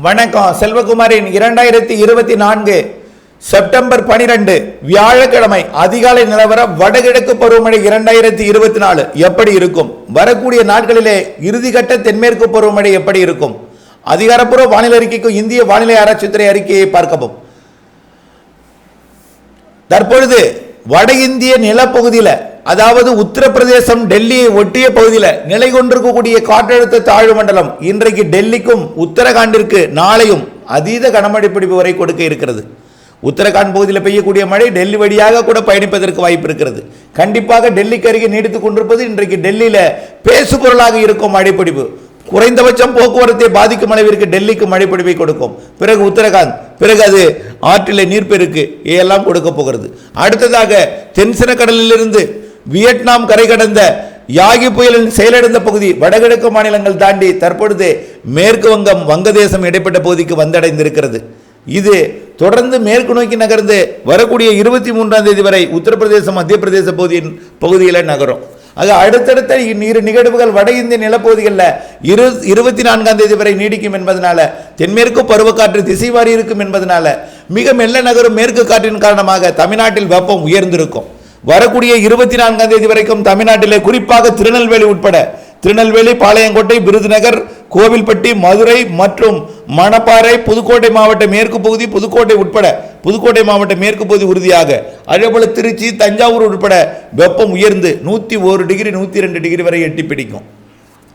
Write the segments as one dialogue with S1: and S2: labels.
S1: வணக்கம். செல்வகுமாரின் இரண்டாயிரத்தி இருபத்தி நான்கு செப்டம்பர் பனிரெண்டு வியாழக்கிழமை அதிகாலை நிலவரம் வடகிழக்கு பருவமழை இரண்டாயிரத்தி இருபத்தி நாலு எப்படி இருக்கும்? வரக்கூடிய நாட்களிலே இறுதிக்கட்ட தென்மேற்கு பருவமழை எப்படி இருக்கும்? அதிகாரப்பூர்வ வானிலை அறிக்கைக்கும் இந்திய வானிலை ஆராய்ச்சித்துறை அறிக்கையை பார்க்கவும். தற்பொழுது வட இந்திய நிலப்பகுதியில் அதாவது உத்தரப்பிரதேசம் டெல்லியை ஒட்டிய பகுதியில் நிலை கொண்டிருக்கக்கூடிய காற்றழுத்த தாழ்வு மண்டலம் இன்றைக்கு டெல்லிக்கும் உத்தரகாண்டிற்கு நாளையும் அதீத கனமழை பிடிப்பு வரை கொடுக்க இருக்கிறது. உத்தரகாண்ட் பகுதியில் பெய்யக்கூடிய மழை டெல்லி வழியாக கூட பயணிப்பதற்கு வாய்ப்பு இருக்கிறது. கண்டிப்பாக டெல்லிக்கு அருகே நீடித்துக் கொண்டிருப்பது இன்றைக்கு டெல்லியில் பேசுபொருளாக இருக்கும் மழைப்பிடிப்பு. குறைந்தபட்சம் போக்குவரத்தை பாதிக்கும் அளவிற்கு டெல்லிக்கு மழைப்பிடிப்பை கொடுக்கும். பிறகு உத்தரகாண்ட் பிறகு அது ஆற்றிலே நீர்ப்பெருக்கு எல்லாம் கொடுக்க போகிறது. அடுத்ததாக தென்சன கடலிலிருந்து வியட்நாம் கரை கடந்த யாகி புயலின் செயலிழந்த பகுதி வடகிழக்கு மாநிலங்கள் தாண்டி தற்பொழுது மேற்கு வங்கம் வங்கதேசம் இடைப்பட்ட பகுதிக்கு வந்தடைந்திருக்கிறது. இது தொடர்ந்து மேற்கு நோக்கி நகர்ந்து வரக்கூடிய இருபத்தி மூன்றாம் தேதி வரை உத்தரப்பிரதேசம் மத்திய பிரதேச பகுதியின் பகுதியில் நகரும். ஆக அடுத்தடுத்த இரு நிகழ்வுகள் வட இந்திய நிலப்பகுதிகளில் இரு இருபத்தி நான்காம் தேதி வரை நீடிக்கும் என்பதனால தென்மேற்கு பருவக்காற்று திசை மாறி இருக்கும் என்பதனால மிக மெல்ல நகரும் மேற்கு காற்றின் காரணமாக தமிழ்நாட்டில் வெப்பம் உயர்ந்திருக்கும். வரக்கூடிய இருபத்தி நான்காம் தேதி வரைக்கும் தமிழ்நாட்டிலே குறிப்பாக திருநெல்வேலி உட்பட திருநெல்வேலி பாளையங்கோட்டை விருதுநகர் கோவில்பட்டி மதுரை மற்றும் மணப்பாறை புதுக்கோட்டை மாவட்ட மேற்கு பகுதி புதுக்கோட்டை உட்பட புதுக்கோட்டை மாவட்ட மேற்கு பகுதி உறுதியாக அதேபோல திருச்சி தஞ்சாவூர் உட்பட வெப்பம் உயர்ந்து நூற்றி ஒரு டிகிரி நூற்றி ரெண்டு டிகிரி வரை எட்டி பிடிக்கும்.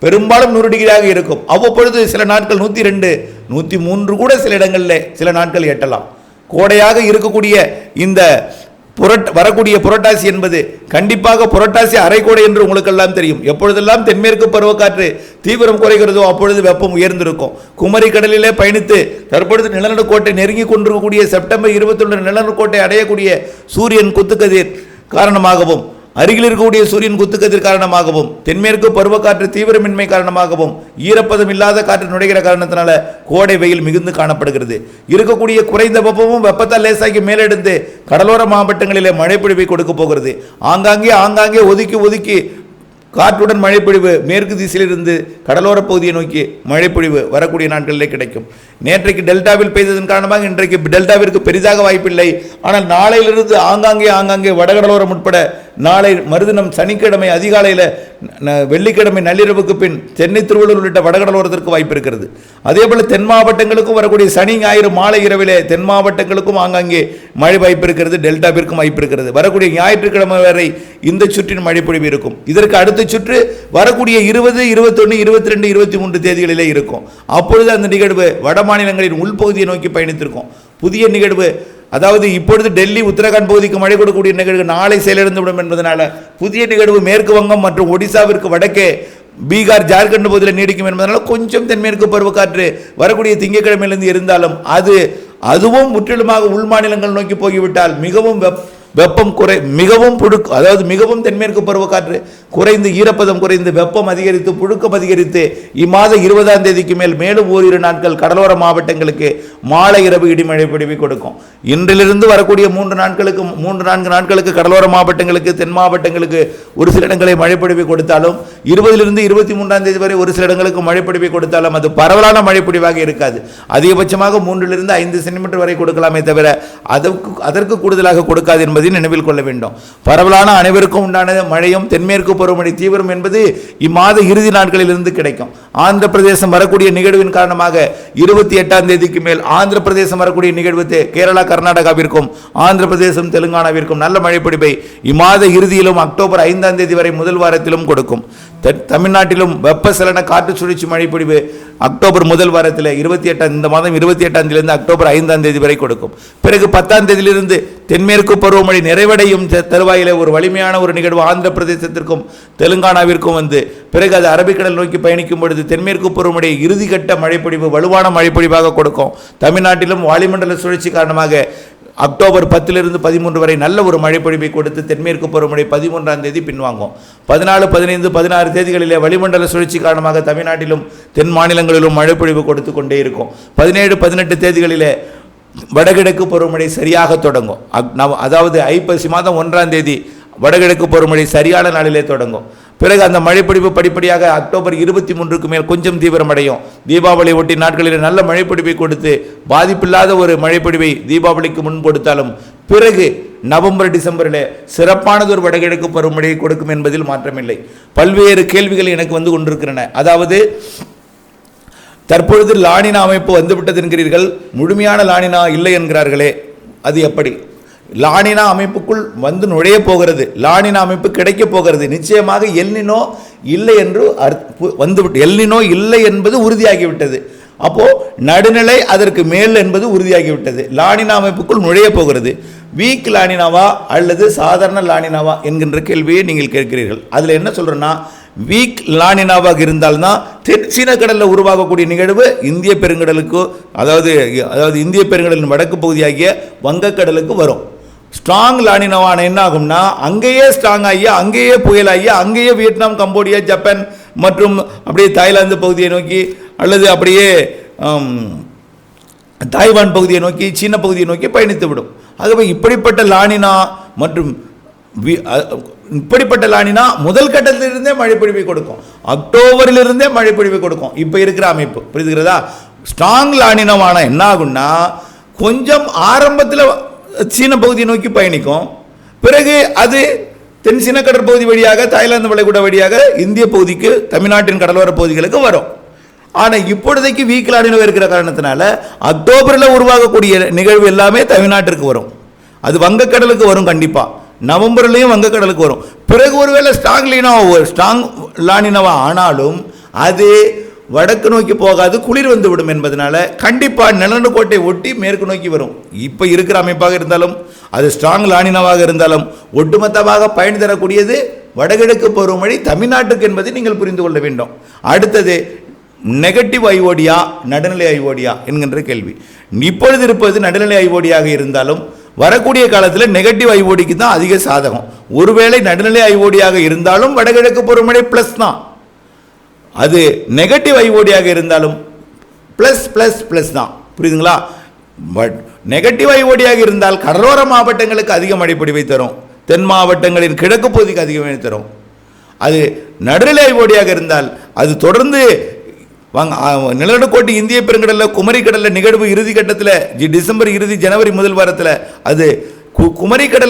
S1: பெரும்பாலும் நூறு டிகிரியாக இருக்கும். அவ்வப்பொழுது சில நாட்கள் நூற்றி ரெண்டு நூற்றி மூன்று கூட சில இடங்களில் சில நாட்கள் எட்டலாம். கோடையாக இருக்கக்கூடிய இந்த புரட் வரக்கூடிய புரட்டாசி என்பது கண்டிப்பாக புரட்டாசி அரைக்கோடை என்று உங்களுக்கெல்லாம் தெரியும். எப்பொழுதெல்லாம் தென்மேற்கு பருவக்காற்று தீவிரம் குறைகிறதோ அப்பொழுது வெப்பம் உயர்ந்திருக்கும். குமரி கடலிலே பயணித்து தற்பொழுது நிலநடுக்கோட்டை நெருங்கி கொண்டிருக்கக்கூடிய செப்டம்பர் இருபத்தொன்று நிலநடுக்கோட்டை அடையக்கூடிய சூரியன் குத்துக்கதிர் காரணமாகவும் அருகில் இருக்கக்கூடிய சூரியன் குத்துக்கதிர் காரணமாகவும் தென்மேற்கு பருவக்காற்று தீவிரமின்மை காரணமாகவும் ஈரப்பதம் இல்லாத காற்று நுழைகிற காரணத்தினால கோடை வெயில் மிகுந்து காணப்படுகிறது. இருக்கக்கூடிய குறைந்த வெப்பமும் வெப்பத்தால் லேசாகி மேலெடுந்து கடலோர மாவட்டங்களிலே மழைப்பொழிவை கொடுக்க போகிறது. ஆங்காங்கே ஆங்காங்கே ஒதுக்கி ஒதுக்கி காற்றுடன் மழைப்பொழிவு மேற்கு திசையிலிருந்து கடலோர பகுதியை நோக்கி மழைப்பொழிவு வரக்கூடிய நாட்களிலே கிடைக்கும். நேற்றைக்கு டெல்டாவில் பெய்ததன் காரணமாக இன்றைக்கு டெல்டாவிற்கு பெரிதாக வாய்ப்பில்லை. ஆனால் நாளையிலிருந்து ஆங்காங்கே ஆங்காங்கே வடகடலோரம் உட்பட நாளை மறுதினம் சனிக்கிழமை அதிகாலையில் ந- வெள்ளிக்கிழமை நள்ளிரவுக்கு பின் சென்னை திருவள்ளூர் உள்ளிட்ட வடகடலோரத்திற்கு வாய்ப்பு இருக்கிறது. அதே போல் தென் மாவட்டங்களுக்கும் வரக்கூடிய சனி ஞாயிறு மாலை இரவிலே தென் மாவட்டங்களுக்கும் ஆங்காங்கே மழை வாய்ப்பு இருக்கிறது டெல்டாவிற்கும் வாய்ப்பு இருக்கிறது. வரக்கூடிய ஞாயிற்றுக்கிழமை வரை இந்த சுற்றின் மழை பொழிவு இருக்கும். இதற்கு அடுத்த சுற்று வரக்கூடிய இருபது இருபத்தொன்று இருபத்தி ரெண்டு இருபத்தி மூன்று தேதிகளிலே இருக்கும். அப்பொழுது அந்த நிகழ்வு வட மாநிலங்களின் உள்பகுதியை நோக்கி பயணித்திருக்கும். புதிய நிகழ்வு அதாவது இப்பொழுது டெல்லி உத்தரகாண்ட் பகுதிக்கு மழை கொடுக்கக்கூடிய நிகழ்வு நாளை செயலிழந்துவிடும் என்பதனால புதிய நிகழ்வு மேற்கு வங்கம் மற்றும் ஒடிசாவிற்கு வடக்கே பீகார் ஜார்க்கண்ட் பகுதியில் நீடிக்கும் என்பதனால கொஞ்சம் தென்மேற்கு பருவக்காற்று வரக்கூடிய திங்கட்கிழமையிலிருந்து இருந்தாலும் அது அதுவும் முற்றிலுமாக உள் மாநிலங்கள் நோக்கி போகிவிட்டால் மிகவும் வெப் வெப்பம் குறை மிகவும் புழுக்கு அதாவது மிகவும் தென்மேற்கு பருவக்காற்று குறைந்து ஈரப்பதம் குறைந்து வெப்பம் அதிகரித்து புழுக்கம் அதிகரித்து இம்மாத இருபதாம் தேதிக்கு மேல் மேலும் ஓரிரு நாட்கள் கடலோர மாவட்டங்களுக்கு மாலை இரவு இடிமழை பிடிவி கொடுக்கும். இன்றிலிருந்து வரக்கூடிய மூன்று நாட்களுக்கு மூன்று நான்கு நாட்களுக்கு கடலோர மாவட்டங்களுக்கு தென் மாவட்டங்களுக்கு ஒரு சில இடங்களை மழைப்பிடிவு கொடுத்தாலும் இருபதிலிருந்து இருபத்தி மூன்றாம் தேதி வரை ஒரு சில இடங்களுக்கு மழைப்பிடிவு கொடுத்தாலும் அது பரவலான மழைப்பிடிவாக இருக்காது. அதிகபட்சமாக மூன்றிலிருந்து ஐந்து சென்டிமீட்டர் வரை கொடுக்கலாமே தவிர அதற்கு அதற்கு கூடுதலாக கொடுக்காது என்பது நினைவில் கொள்ள வேண்டும். பரவலான அனைவருக்கும் உண்டான மழையும் தென்மேற்கு பருவமழை தீவிரம் என்பது இம்மாத இறுதி நாட்களிலிருந்து கிடைக்கும். ஆந்திர பிரதேசம் வரக்கூடிய நிகழ்வின் காரணமாக இருபத்தி எட்டாம் தேதிக்கு மேல் ஆந்திர பிரதேசம் வரக்கூடிய நிகழ்வு கேரளா கர்நாடகாவிற்கும் ஆந்திர பிரதேசம் தெலுங்கானாவிற்கும் நல்ல மழைப்பிடிப்பை இம்மாத இறுதியிலும் அக்டோபர் ஐந்தாம் தேதி வரை முதல் வாரத்திலும் கொடுக்கும். தமிழ்நாட்டிலும் வெப்பசலன காற்று சுழற்சி மழைப்பிடிவு அக்டோபர் முதல் வாரத்தில் இருபத்தி எட்டாம் இந்த மாதம் இருபத்தி எட்டாம் தேதியிலிருந்து அக்டோபர் ஐந்தாம் தேதி வரை கொடுக்கும். பிறகு பத்தாம் தேதியிலிருந்து தென்மேற்கு பருவமழை நிறைவடையும் த- ஒரு வலிமையான ஒரு நிகழ்வு ஆந்திர பிரதேசத்திற்கும் தெலுங்கானாவிற்கும் வந்து. பிறகு அது அரபிக்கடல் நோக்கி பயணிக்கும் பொழுது தென்மேற்கு பருவமழை இறுதிக்கட்ட மழைப்பொழிவு வலுவான மழைப்பொழிவாக கொடுக்கும். தமிழ்நாட்டிலும் வாலிமண்டல சுழற்சி காரணமாக அக்டோபர் பத்திலிருந்து பதிமூன்று வரை நல்ல ஒரு மழைப்பொழிவை கொடுத்து தென்மேற்கு பருவமழை பதிமூன்றாம் தேதி பின்வாங்கும். பதினாலு பதினைந்து பதினாறு தேதிகளிலே வளிமண்டல சுழற்சி காரணமாக தமிழ்நாட்டிலும் தென் மாநிலங்களிலும் மழைப்பொழிவு கொடுத்து கொண்டே இருக்கும். பதினேழு பதினெட்டு தேதிகளிலே வடகிழக்கு பருவமழை சரியாக தொடங்கும். அதாவது ஐப்பசி மாதம் ஒன்றாம் தேதி வடகிழக்கு பருவமழை சரியான நாளிலே தொடங்கும். பிறகு அந்த மழைப்பிடிப்பு படிப்படியாக அக்டோபர் இருபத்தி மூன்றுக்கு மேல் கொஞ்சம் தீவிரமடையும். தீபாவளி ஒட்டி நாட்களில் நல்ல மழைப்பிடிப்பை கொடுத்து பாதிப்பில்லாத ஒரு மழைப்பிடிவை தீபாவளிக்கு முன் கொடுத்தாலும் பிறகு நவம்பர் டிசம்பரில் சிறப்பானதொரு வடகிழக்கு பருவமழையை கொடுக்கும் என்பதில் மாற்றமில்லை. பல்வேறு கேள்விகள் எனக்கு வந்து கொண்டிருக்கின்றன. அதாவது தற்பொழுது லானினா அமைப்பு வந்துவிட்டது என்கிறீர்கள். முழுமையான லானினா இல்லை என்கிறார்களே. அது எப்படி? லானினா அமைப்புக்குள் வந்து நுழைய போகிறது. லானினா அமைப்பு கிடைக்க போகிறது. நிச்சயமாக எல்னினோ இல்லை என்று வந்துவிட்டு எல்னினோ இல்லை என்பது உறுதியாகிவிட்டது. அப்போ நடுநிலை அதற்கு மேல் என்பது உறுதியாகிவிட்டது. லானினா அமைப்புக்குள் நுழைய போகிறது. வீக் லானினாவா அல்லது சாதாரண லானினாவா என்கின்ற கேள்வியை நீங்கள் கேட்கிறீர்கள். அதில் என்ன சொல்றேன்னா வீக் லானினாவாக இருந்தால்தான் தென் சீன கடலில் உருவாகக்கூடிய நிகழ்வு இந்திய பெருங்கடலுக்கு அதாவது அதாவது இந்திய பெருங்கடலின் வடக்கு பகுதியாகிய வங்கக்கடலுக்கு வரும். ஸ்ட்ராங் லானினவான என்ன ஆகும்னா அங்கேயே ஸ்ட்ராங் ஆகி அங்கேயே புயலாகி அங்கேயே வியட்நாம் கம்போடியா ஜப்பான் மற்றும் அப்படியே தாய்லாந்து பகுதியை நோக்கி அல்லது அப்படியே தாய்வான் பகுதியை நோக்கி சீன பகுதியை நோக்கி பயணித்து விடும் ஆகவே இப்படிப்பட்ட லானினா மற்றும் இப்படிப்பட்ட லானினா முதல் கட்டத்திலிருந்தே மழைப்பொழிவை கொடுக்கும். அக்டோபரிலிருந்தே மழைப்பொழிவை கொடுக்கும். இப்போ இருக்கிற அமைப்பு. புரிதுகிறதா ஸ்ட்ராங் லானினமான என்ன ஆகும்னா கொஞ்சம் ஆரம்பத்தில் சீன பகுதியை நோக்கி பயணிக்கும். பிறகு அது தென் சீன கடற்பகுதி வழியாக தாய்லாந்து வளைகுடா வழியாக இந்திய பகுதிக்கு தமிழ்நாட்டின் கடலோர பகுதிகளுக்கு வரும். ஆனால் இப்பொழுதைக்கு வீக்கில் அணிவு இருக்கிற காரணத்தினால அக்டோபரில் உருவாகக்கூடிய நிகழ்வு எல்லாமே தமிழ்நாட்டிற்கு வரும். அது வங்கக்கடலுக்கு வரும் கண்டிப்பாக நவம்பர்லேயும் வங்கக்கடலுக்கு வரும். பிறகு ஒருவேளை ஸ்ட்ராங் லீனாவா ஸ்ட்ராங் லானினவா ஆனாலும் அது வடக்கு நோக்கி போகாது குளிர் வந்துவிடும் என்பதனால கண்டிப்பாக நிலநடுக்கோட்டை ஒட்டி மேற்கு நோக்கி வரும். இப்போ இருக்கிற அமைப்பாக இருந்தாலும் அது ஸ்ட்ராங் லானினவாக இருந்தாலும் ஒட்டுமொத்தமாக பயன் தரக்கூடியது வடகிழக்கு பருவமழை தமிழ்நாட்டுக்கு என்பதை நீங்கள் புரிந்து கொள்ள வேண்டும். அடுத்தது நெகட்டிவ் ஐஓடியா நடுநிலை ஐஓடியா என்கின்ற கேள்வி. இப்பொழுது இருப்பது நடுநிலை ஐஓடியாக இருந்தாலும் வரக்கூடிய காலத்தில் நெகட்டிவ் ஐஓடிக்கு தான் அதிக சாதகம். ஒருவேளை நடுநிலை ஐஓடியாக இருந்தாலும் வடகிழக்கு பருவமழை ப்ளஸ் தான். அது நெகட்டிவ் ஐஓடியாக இருந்தாலும் ப்ளஸ் ப்ளஸ் ப்ளஸ் தான். புரியுதுங்களா? பட் நெகட்டிவ் ஐஓடியாக இருந்தால் கடலோர மாவட்டங்களுக்கு அதிக மழைப்பொழிவை தரும். தென் மாவட்டங்களின் கிழக்கு பகுதிக்கு அதிக மழை தரும். அது நடுநிலை ஐஓடியாக இருந்தால் அது தொடர்ந்து வாங்க நிலநடுக்கோட்டு இந்திய பெருங்கடலில் குமரி கடலில் நிகழ்வு இறுதி கட்டத்தில் ஜி- டிசம்பர் இறுதி ஜனவரி முதல் வாரத்தில் அது கு-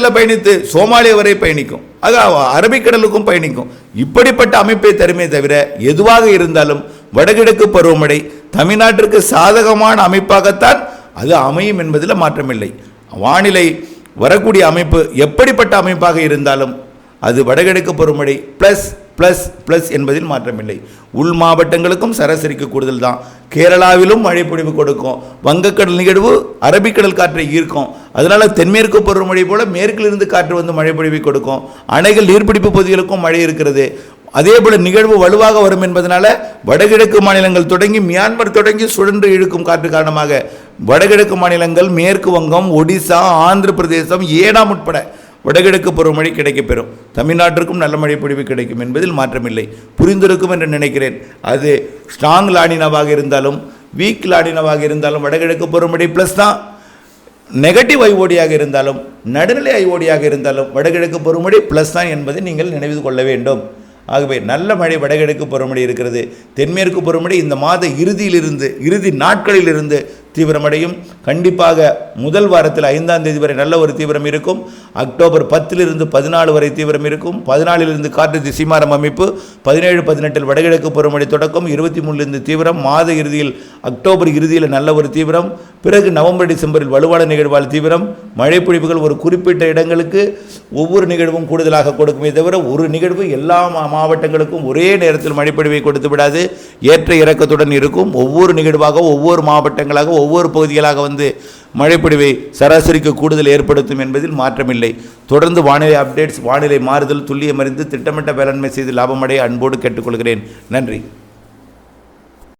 S1: பயணித்து சோமாலியா வரை பயணிக்கும். அது அரபிக்கடலுக்கும் பயணிக்கும். இப்படிப்பட்ட அமைப்பை தருமே தவிர எதுவாக இருந்தாலும் வடகிழக்கு பருவமழை தமிழ்நாட்டிற்கு சாதகமான அமைப்பாகத்தான் அது அமையும் என்பதில் மாற்றமில்லை. வானிலை வரக்கூடிய அமைப்பு எப்படிப்பட்ட அமைப்பாக இருந்தாலும் அது வடகிழக்கு பருவமழை ப்ளஸ் ப்ளஸ் ப்ளஸ் என்பதில் மாற்றமில்லை. உள் மாவட்டங்களுக்கும் சராசரிக்கு கூடுதல் தான். கேரளாவிலும் மழைப்பொழிவு கொடுக்கும். வங்கக்கடல் நிகழ்வு அரபிக்கடல் காற்றை ஈர்க்கும். அதனால் தென்மேற்கு பருவமழை போல் மேற்கிலிருந்து காற்று வந்து மழைப்பொழிவை கொடுக்கும். அணைகள் நீர்பிடிப்பு பகுதிகளுக்கும் மழை இருக்கிறது. அதே போல் நிகழ்வு வலுவாக வரும் என்பதனால வடகிழக்கு மாநிலங்கள் தொடங்கி மியான்மர் தொடங்கி சுழன்று இழுக்கும் காற்று காரணமாக வடகிழக்கு மாநிலங்கள் மேற்கு வங்கம் ஒடிசா ஆந்திர பிரதேசம் ஏனாம் உட்பட வடகிழக்கு பருவமழை கிடைக்கப்பெறும். தமிழ்நாட்டிற்கும் நல்ல மழை பொழிவு கிடைக்கும் என்பதில் மாற்றமில்லை. புரிந்திருக்கும் என்று நினைக்கிறேன். அது ஸ்ட்ராங் லாடினவாக இருந்தாலும் வீக் லாடினவாக இருந்தாலும் வடகிழக்கு பருவமழை ப்ளஸ் தான். நெகட்டிவ் ஐஓடியாக இருந்தாலும் நடுநிலை ஐஓடியாக இருந்தாலும் வடகிழக்கு பருவமழை ப்ளஸ் தான் என்பதை நீங்கள் நினைவு கொள்ள வேண்டும். ஆகவே நல்ல மழை வடகிழக்கு பருவமழை இருக்கிறது. தென்மேற்கு பருவமழை இந்த மாத இறுதியிலிருந்து இறுதி நாட்களிலிருந்து தீவிரமடையும். கண்டிப்பாக முதல் வாரத்தில் ஐந்தாம் தேதி வரை நல்ல ஒரு தீவிரம் இருக்கும். அக்டோபர் பத்திலிருந்து பதினாலு வரை தீவிரம் இருக்கும். பதினாலிலிருந்து காற்று திசைமாரம் அமைப்பு பதினேழு பதினெட்டில் வடகிழக்கு பருவமழை தொடக்கம் இருபத்தி மூணுலேருந்து தீவிரம் மாத இறுதியில் அக்டோபர் இறுதியில் நல்ல ஒரு தீவிரம் பிறகு நவம்பர் டிசம்பரில் வலுவான நிகழ்வால் தீவிரம் மழை பொழிவுகள் ஒரு குறிப்பிட்ட இடங்களுக்கு ஒவ்வொரு நிகழ்வும் கூடுதலாக கொடுக்குமே தவிர ஒரு நிகழ்வு எல்லா மாவட்டங்களுக்கும் ஒரே நேரத்தில் மழைப்பொழிவை கொடுத்து விடாது. ஏற்ற இறக்கத்துடன் இருக்கும். ஒவ்வொரு நிகழ்வாக ஒவ்வொரு மாவட்டங்களாக ஒவ்வொரு பகுதிகளாக வந்து மழைப்பொழிவை சராசரிக்கு கூடுதல் ஏற்படுத்தும் என்பதில் மாற்றமில்லை. தொடர்ந்து வானிலை அப்டேட்ஸ் வானிலை மாறுதல் துல்லியமறிந்து திட்டமிட்ட வேளாண்மை செய்து லாபமடைய அன்போடு கேட்டுக்கொள்கிறேன். நன்றி.